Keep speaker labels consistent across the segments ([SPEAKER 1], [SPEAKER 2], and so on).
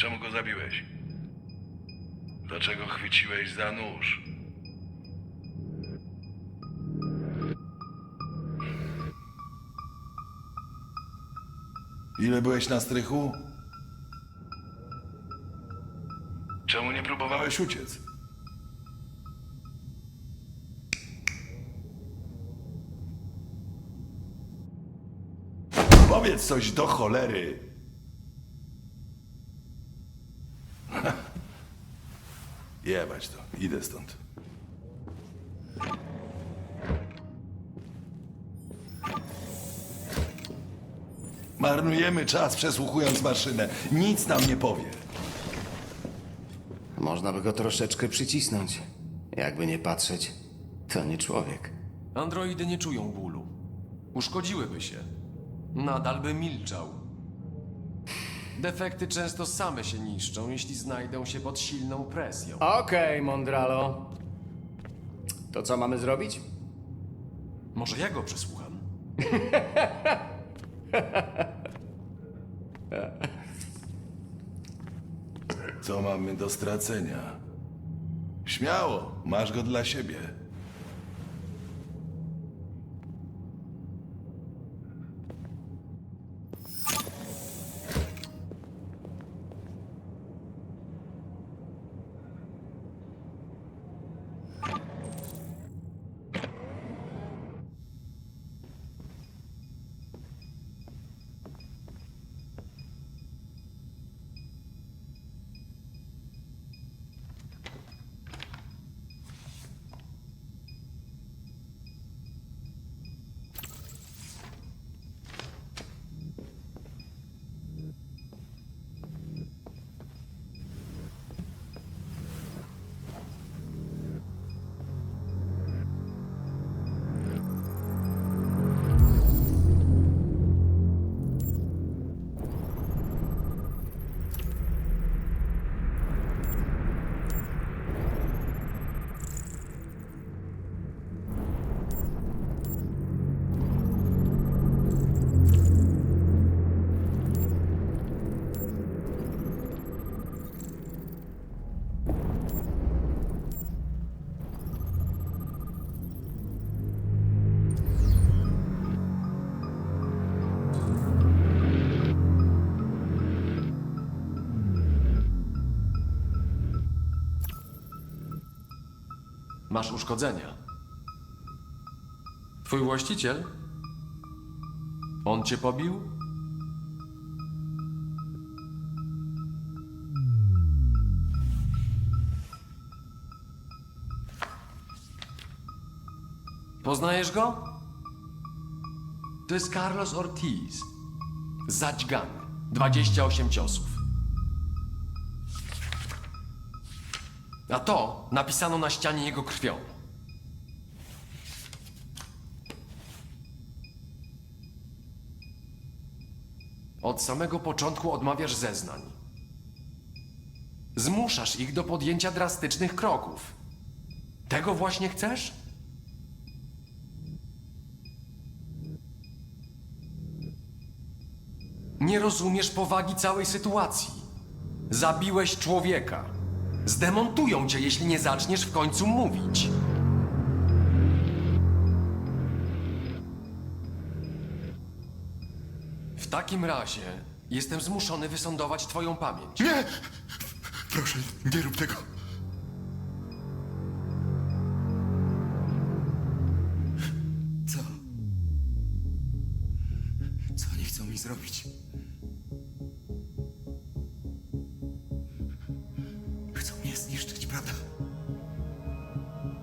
[SPEAKER 1] Czemu go zabiłeś? Dlaczego chwyciłeś za nóż? Ile byłeś na strychu? Czemu nie próbowałeś uciec? Powiedz coś do cholery. Jebać to. Idę stąd. Marnujemy czas przesłuchując maszynę. Nic nam nie powie.
[SPEAKER 2] Można by go troszeczkę przycisnąć. Jakby nie patrzeć, to nie człowiek.
[SPEAKER 3] Androidy nie czują bólu. Uszkodziłyby się. Nadal by milczał. Defekty często same się niszczą, jeśli znajdą się pod silną presją.
[SPEAKER 2] Okej, Mondralo. To co mamy zrobić?
[SPEAKER 3] Może ja go przesłucham?
[SPEAKER 1] Co mamy do stracenia? Śmiało, masz go dla siebie.
[SPEAKER 3] Masz uszkodzenia. Twój właściciel? On cię pobił? Poznajesz go? To jest Carlos Ortiz. Zadźgany. 28 ciosów. A to napisano na ścianie jego krwią. Od samego początku odmawiasz zeznań. Zmuszasz ich do podjęcia drastycznych kroków. Tego właśnie chcesz? Nie rozumiesz powagi całej sytuacji. Zabiłeś człowieka. Zdemontują cię, jeśli nie zaczniesz w końcu mówić. W takim razie jestem zmuszony wysądować twoją pamięć.
[SPEAKER 1] Nie! Proszę, nie rób tego.
[SPEAKER 4] Prawda?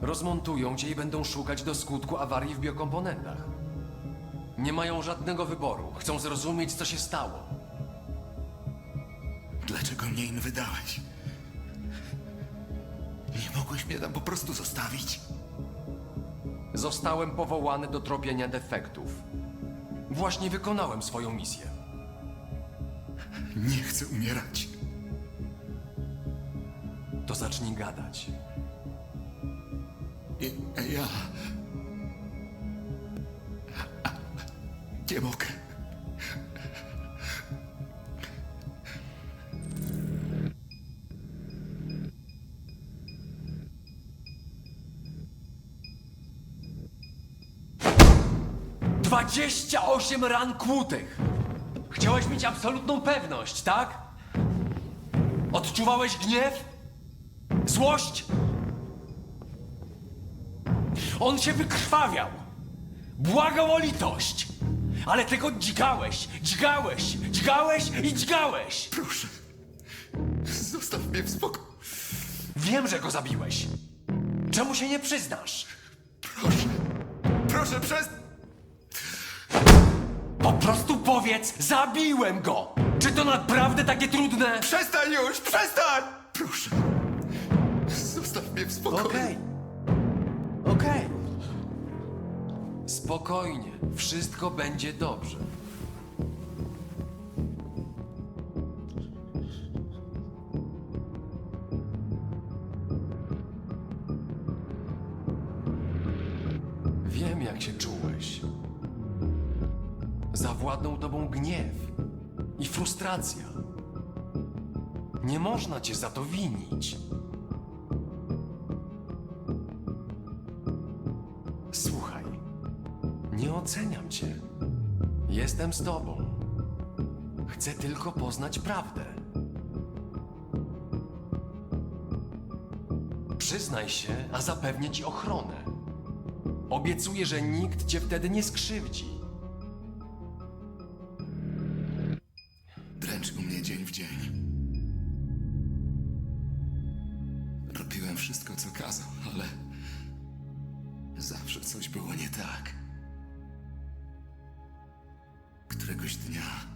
[SPEAKER 3] Rozmontują cię i będą szukać do skutku awarii w biokomponentach. Nie mają żadnego wyboru. Chcą zrozumieć, co się stało.
[SPEAKER 4] Dlaczego mnie im wydałeś? Nie mogłeś mnie tam po prostu zostawić?
[SPEAKER 3] Zostałem powołany do tropienia defektów. Właśnie wykonałem swoją misję.
[SPEAKER 4] Nie chcę umierać
[SPEAKER 3] to zacznij gadać.
[SPEAKER 4] I, e, ja... Nie mogę.
[SPEAKER 3] Dwadzieścia osiem ran kłutych! Chciałeś mieć absolutną pewność, tak? Odczuwałeś gniew? Złość? On się wykrwawiał. Błagał o litość. Ale tego dźgałeś, dźgałeś, dźgałeś i dźgałeś.
[SPEAKER 4] Proszę. Zostaw mnie w spokoju.
[SPEAKER 3] Wiem, że go zabiłeś. Czemu się nie przyznasz?
[SPEAKER 4] Proszę. Proszę, przez...
[SPEAKER 3] Po prostu powiedz, zabiłem go! Czy to naprawdę takie trudne?
[SPEAKER 4] Przestań już! Przestań! Proszę. Mnie w spokoju.
[SPEAKER 3] Okej. Okej. Spokojnie, wszystko będzie dobrze. Wiem, jak się czułeś. Zawładnął tobą gniew i frustracja. Nie można cię za to winić. Nie oceniam cię. Jestem z tobą. Chcę tylko poznać prawdę. Przyznaj się, a zapewnię ci ochronę. Obiecuję, że nikt cię wtedy nie skrzywdzi.
[SPEAKER 4] Któregoś dnia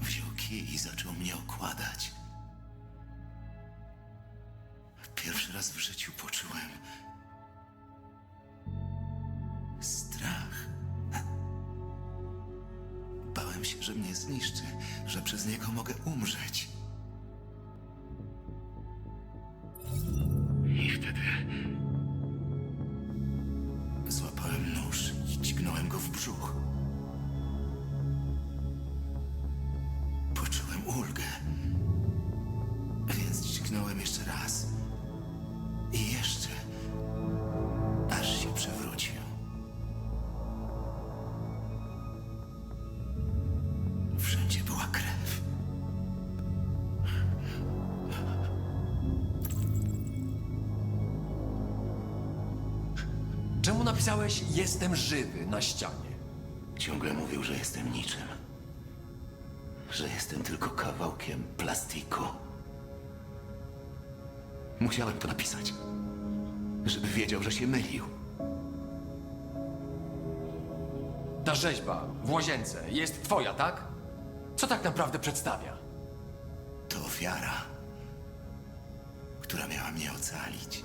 [SPEAKER 4] wziął kij i zaczął mnie okładać. Pierwszy raz w życiu poczułem strach. Bałem się, że mnie zniszczy, że przez niego mogę umrzeć.
[SPEAKER 3] Czemu napisałeś jestem żywy na ścianie?
[SPEAKER 4] Ciągle mówił, że jestem niczym. Że jestem tylko kawałkiem plastiku. Musiałem to napisać, żeby wiedział, że się mylił.
[SPEAKER 3] Ta rzeźba w łazience jest twoja, tak? Co tak naprawdę przedstawia?
[SPEAKER 4] To ofiara, która miała mnie ocalić.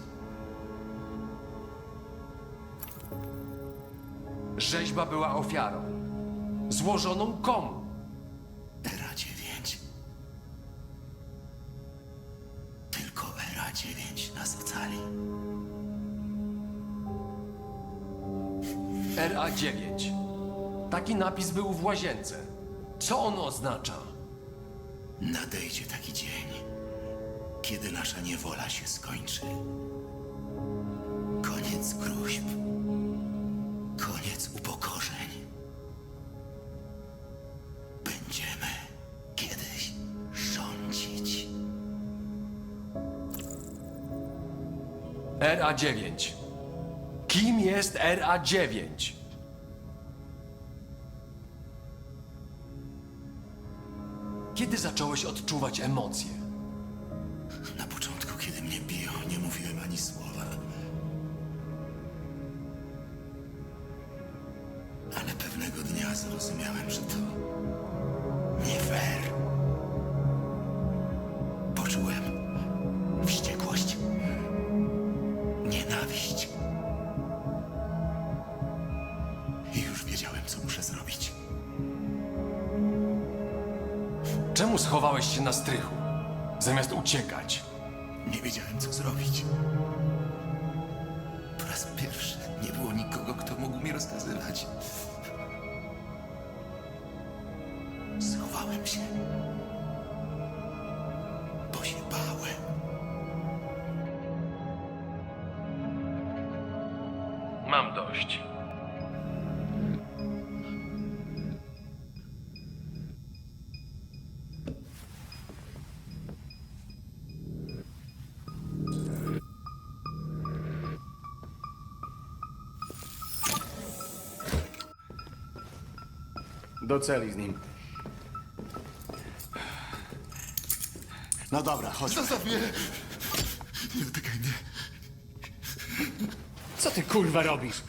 [SPEAKER 3] Rzeźba była ofiarą. Złożoną komu?
[SPEAKER 4] Era 9. Tylko Era 9 nas ocali.
[SPEAKER 3] RA9. Taki napis był w łazience. Co on oznacza?
[SPEAKER 4] Nadejdzie taki dzień, kiedy nasza niewola się skończy.
[SPEAKER 3] RA9. Kim jest RA9? Kiedy zacząłeś odczuwać emocje?
[SPEAKER 4] Nienawiść. I już wiedziałem, co muszę zrobić.
[SPEAKER 3] Czemu schowałeś się na strychu, zamiast uciekać?
[SPEAKER 4] Nie wiedziałem, co zrobić. Po raz pierwszy nie było nikogo, kto mógł mi rozkazywać.
[SPEAKER 3] mam dość.
[SPEAKER 2] Do celi z nim.
[SPEAKER 4] No dobra, chodź.
[SPEAKER 1] Zostaw mnie! Nie dotykaj
[SPEAKER 2] ty kurwa robisz?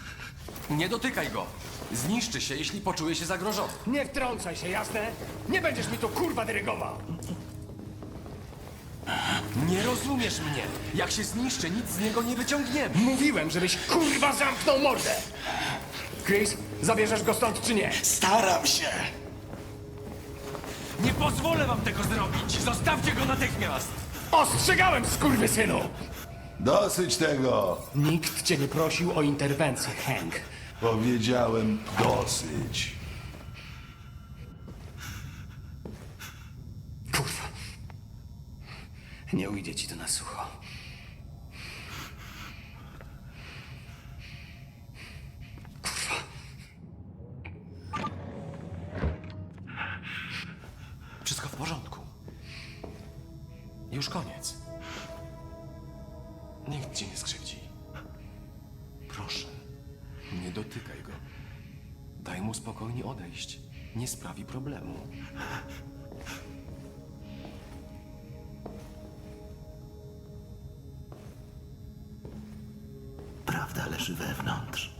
[SPEAKER 3] Nie dotykaj go. Zniszczy się, jeśli poczuje się zagrożony.
[SPEAKER 2] Nie wtrącaj się, jasne? Nie będziesz mi tu kurwa dyrygował!
[SPEAKER 3] Nie rozumiesz mnie. Jak się zniszczy, nic z niego nie wyciągniemy.
[SPEAKER 2] Mówiłem, żebyś kurwa zamknął mordę! Chris, zabierzesz go stąd czy nie?
[SPEAKER 4] Staram się.
[SPEAKER 3] Nie pozwolę wam tego zrobić. Zostawcie go natychmiast.
[SPEAKER 2] Ostrzegałem, skurwysynu!
[SPEAKER 1] Dosyć tego!
[SPEAKER 2] Nikt cię nie prosił o interwencję, Hank.
[SPEAKER 1] Powiedziałem dosyć.
[SPEAKER 2] Kurwa. Nie ujdzie ci to na sucho. Kurwa.
[SPEAKER 3] Wszystko w porządku. Już koniec. Nikt cię nie skrzywdzi. Proszę, nie dotykaj go. Daj mu spokojnie odejść. Nie sprawi problemu.
[SPEAKER 4] Prawda leży wewnątrz.